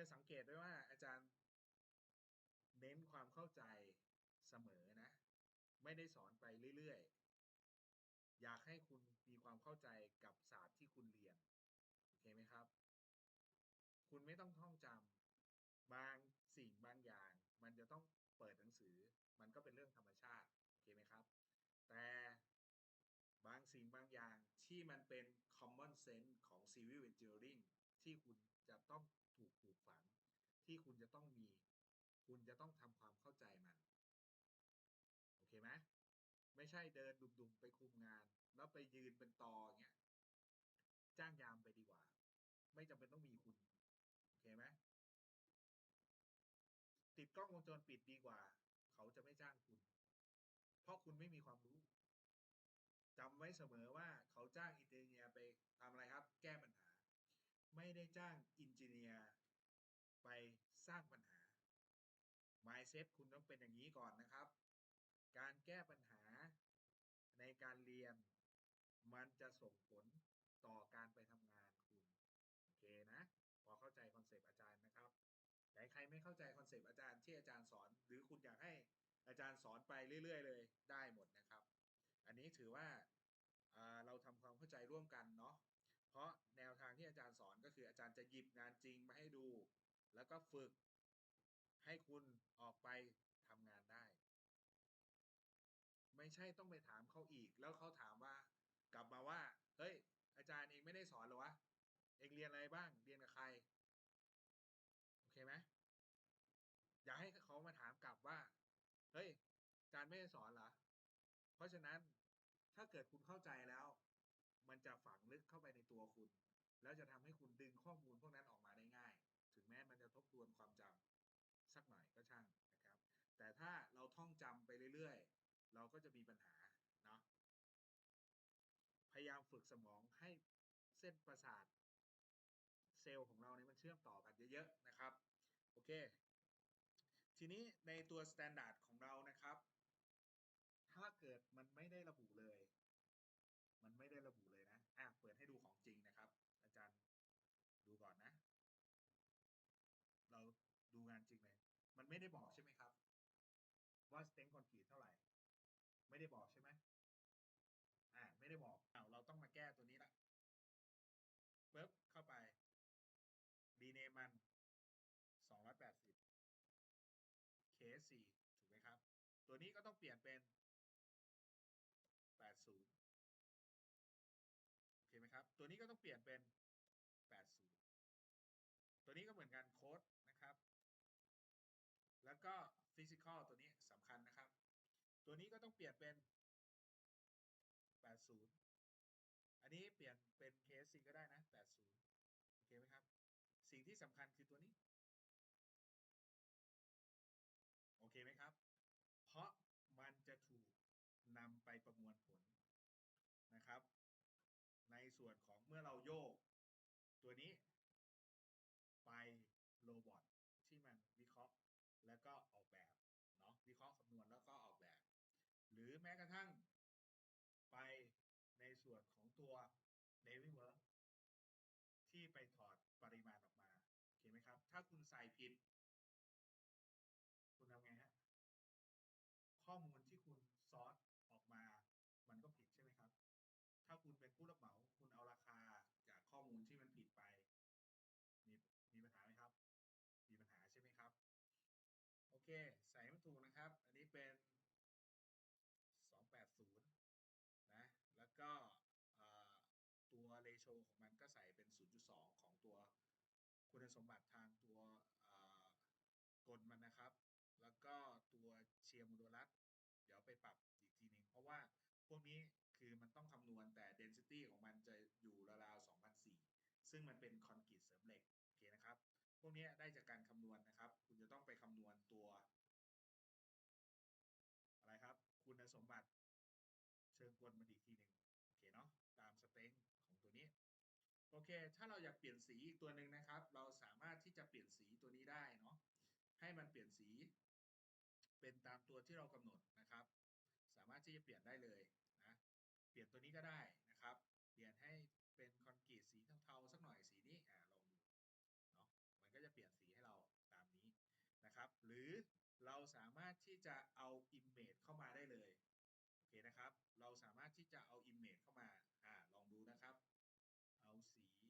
จะสังเกตได้ว่าอาจารย์เน้นความเข้าใจเสมอนะ ไม่ได้สอนไปเรื่อยๆ อยากให้คุณมีความเข้าใจกับศาสตร์ที่คุณเรียน โอเคไหมครับ คุณไม่ต้องท่องจำบางสิ่งบางอย่าง มันจะต้องเปิดหนังสือ มันก็เป็นเรื่องธรรมชาติ โอเคไหมครับ แต่บางสิ่งบางอย่างที่มันเป็น common sense ของ civil engineering ที่คุณจะต้อง ถูกปลูกฝัง ที่คุณจะต้องมี คุณจะต้องทำความเข้าใจมัน โอเคไหมไม่ใช่เดินดุมๆไปคุมงาน แล้วไปยืนเป็นตอเงี้ย จ้างยามไปดีกว่า ไม่จำเป็นต้องมีคุณ โอเคไหมติดกล้องวงจรปิดดีกว่า เขาจะไม่จ้างคุณ เพราะคุณไม่มีความรู้จำไว้เสมอว่าเขาจ้างอินเจเนียไปทำอะไรครับ แก้ปัญหา ไม่ได้จ้างอินเจเนียร์ไปสร้างปัญหา mindset คุณต้องเป็นอย่างนี้ก่อนนะครับ การแก้ปัญหาในการเรียน มันจะส่งผลต่อการไปทำงานคุณ โอเคนะ พอเข้าใจคอนเซปต์อาจารย์นะครับแต่ใครไม่เข้าใจคอนเซปต์อาจารย์ที่อาจารย์สอน หรือคุณอยากให้อาจารย์สอนไปเรื่อย ๆ เลยได้หมดนะครับ อันนี้ถือว่าเราทำความเข้าใจร่วมกันเนาะ เพราะแนวทางที่อาจารย์สอนก็คืออาจารย์จะหยิบงานจริงมาให้ดู แล้วก็ฝึกให้คุณออกไปทำงานได้ ไม่ใช่ต้องไปถามเขาอีก แล้วเขาถามว่ากลับมาว่า เฮ้ย อาจารย์เองไม่ได้สอนหรอวะ เองเรียนอะไรบ้าง เรียนกับใคร โอเคไหมอย่าให้เขามาถามกลับว่า เฮ้ย อาจารย์ไม่ได้สอนเหรอ เพราะฉะนั้นถ้าเกิดคุณเข้าใจแล้ว มันจะฝังลึกเข้าไปในตัวคุณ แล้วจะทำให้คุณดึงข้อมูลพวกนั้นออกมาได้ง่าย ถึงแม้มันจะทบทวนความจำสักหน่อยก็ช่างนะครับ แต่ถ้าเราท่องจำไปเรื่อยๆ เราก็จะมีปัญหาเนาะพยายามฝึกสมองให้เส้นประสาทเซลล์ของเราเนี่ยมันเชื่อมต่อกันเยอะๆนะครับโอเคทีนี้ในตัว standard ของเรานะครับ ถ้าเกิดมันไม่ได้ระบุเลย มันไม่ได้ระบุ เปิดให้ดูของจริงนะครับ อาจารย์ดูก่อนนะ เราดูงานจริงเลย มันไม่ได้บอกใช่ไหมครับ ว่าสเต็งคอนกรีตเท่าไหร่ ไม่ได้บอกใช่ไหมอ่าไม่ได้บอกอ้าวเราต้องมาแก้ตัวนี้ละปึ๊บเข้าไปดีเนมันสองร้อยแปดสิบเคสี่ถูกไหมครับ ตัวนี้ก็ต้องเปลี่ยนเป็น ตัวนี้ก็ต้องเปลี่ยนเป็น 80 ตัวนี้ก็เหมือนกันโค้ดนะครับ แล้วก็ฟิสิกอลตัวนี้สำคัญนะครับ ตัวนี้ก็ต้องเปลี่ยนเป็น 80 อันนี้เปลี่ยนเป็นเคสซิงก็ได้นะ 80 โอเคไหมครับ สิ่งที่สำคัญคือตัวนี้ โอเคไหมครับ เพราะมันจะถูกนำไปประมวลผลนะครับ ใน ส่วนของเมื่อเราโยก ตัวนี้ ไปโรบอทที่มันวิเคราะห์แล้วก็ออกแบบเนาะวิเคราะห์คำนวณแล้วก็ออกแบบ หรือแม้กระทั่ง ไปในส่วนของตัว Navy Work ที่ไปถอดปริมาณออกมาโอเคไหมครับ ถ้าคุณใส่ผิด คุณทำไงฮะข้อมูลที่คุณซอสออกมา มันก็ผิดใช่ไหมครับ ถ้าคุณเป็นผู้รับเหมา คุณเอาราคาจากข้อมูลที่มันผิดไป มีมีปัญหาไหมครับ มีปัญหาใช่ไหมครับ โอ เคใส่ให้มันถูกนะครับ อันนี้เป็น 280 นะ แล้วก็ตัวเรโชของมันก็ใส่เป็น 0.2 ของตัวคุณสมบัติทางตัวกลมันนะครับ แล้วก็ตัวเชียร์โมดูลัสเดี๋ยวไปปรับอีกทีหนึ่งเพราะว่าพวกนี้คือมันต้องคำนวณแต่ density ของมันจะอยู่ราวๆ2,004ซึ่งมันเป็นคอนกรีตเสริมเหล็ก โอเคนะครับ พวกนี้ได้จากการคำนวณนะครับ คุณจะต้องไปคำนวณตัว อะไรครับ คุณสมบัติเชิงกลมันอีกทีหนึ่งโอเคเนาะตามสเต็งของตัวนี้ โอเค ถ้าเราอยากเปลี่ยนสีอีกตัวหนึ่งนะครับ เราสามารถที่จะเปลี่ยนสีตัวนี้ได้เนาะให้มันเปลี่ยนสี เป็นตามตัวที่เรากำหนดนะครับ สามารถที่จะเปลี่ยนได้เลยนะเปลี่ยนตัวนี้ก็ได้นะครับ เปลี่ยนให้เป็นคอนกรีตสีเทาๆสักหน่อยสีนี้ อ่าลองดู เนาะ มันก็จะเปลี่ยนสีให้ หรือเราสามารถที่จะเอา image เข้ามาได้เลยโอเคนะครับ เราสามารถที่จะเอา image เข้ามาอ่าลองดูนะครับ เอาสี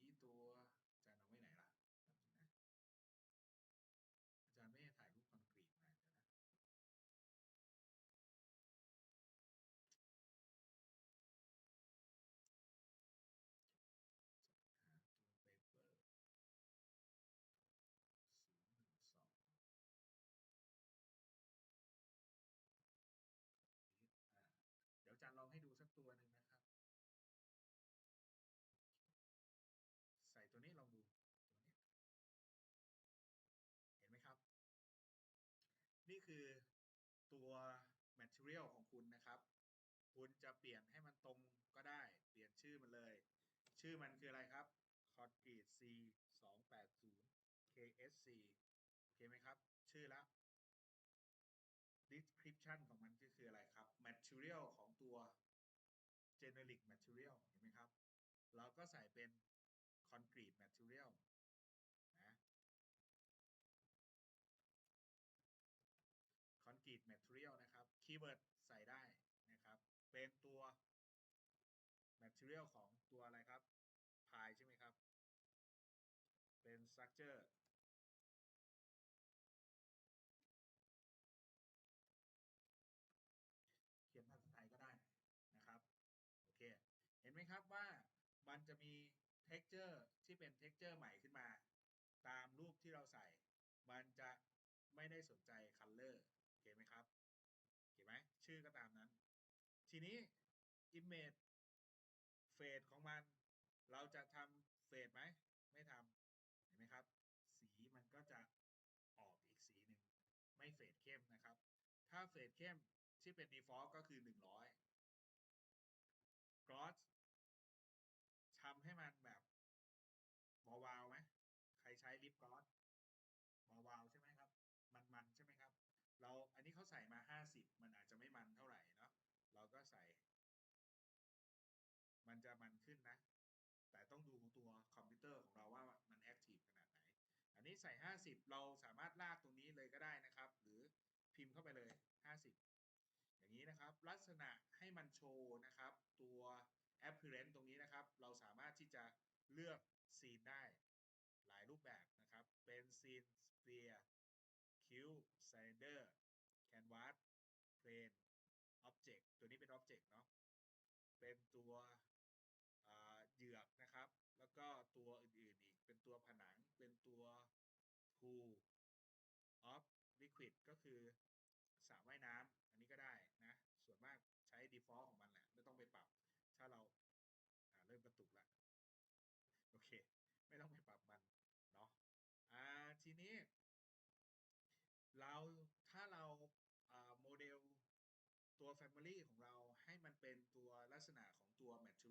คือตัว material ของคุณนะครับ คุณจะเปลี่ยนให้มันตรงก็ได้ เปลี่ยนชื่อมันเลย ชื่อมันคืออะไรครับ Concrete C 2 8 0 KSC โอเคไหมครับ ชื่อแล้ว description ของมันก็คืออะไรครับ material ของตัว generic material เห็นไหมครับ เราก็ใส่เป็น concrete material material นะครับ keyword ใส่ได้นะครับ เป็นตัว material ของตัวอะไรครับ pie ใช่ไหมครับ เป็น structure เขียนภาษาไทยก็ได้นะครับ โอเค เห็นไหมครับว่ามันจะมี texture ที่เป็น texture ใหม่ขึ้นมา ตามรูปที่เราใส่ มันจะไม่ได้สนใจ color โอเคไหมครับเห็นไหมชื่อก็ตามนั้น ทีนี้ image เฟดของมัน เราจะทำเฟดไหมไม่ทำเห็นไหมครับ สีมันก็จะออกอีกสีหนึ่งไม่เฟดเข้มนะครับ ถ้าเฟดเข้มที่เป็น default ก็คือ 100 gloss ทำให้มันแบบวาวๆไหม ใครใช้ลิปกลอสวาวๆใช่ไหมครับ มันๆใช่ไหมครับ เราอันนี้เขาใส่มา 50 มันอาจจะไม่มันเท่าไหร่เนาะ เราก็ใส่ มันจะมันขึ้นนะ แต่ต้องดูตัว คอมพิวเตอร์ของเราว่ามันแอคทีฟขนาดไหน อันนี้ใส่ 50 เราสามารถลากตรงนี้เลยก็ได้นะครับ หรือพิมพ์เข้าไปเลย 50 อย่างนี้นะครับ ลักษณะให้มันโชว์นะครับ ตัว appearance ตรงนี้นะครับ เราสามารถที่จะเลือกซีนได้หลายรูปแบบนะครับ เป็นซีน sphere cube cylinder canvas plane object ตัวนี้เป็น object เนาะ เป็นตัวอ่าเหยือกนะครับ แล้วก็ตัวอื่นๆอีก เป็นตัวผนัง เป็นตัว pool of liquid ก็คือสระว่ายน้ำอันนี้ก็ได้นะ ส่วนมากใช้ default ของมันแหละ ไม่ต้องไปปรับ ถ้าเราเริ่มกระตุกละโอเค ไม่ต้องไปปรับมันเนาะอ่าทีนี้ เราถ้าเราโมเดลตัว Family ของเราให้มันเป็นตัวลักษณะของตัว Material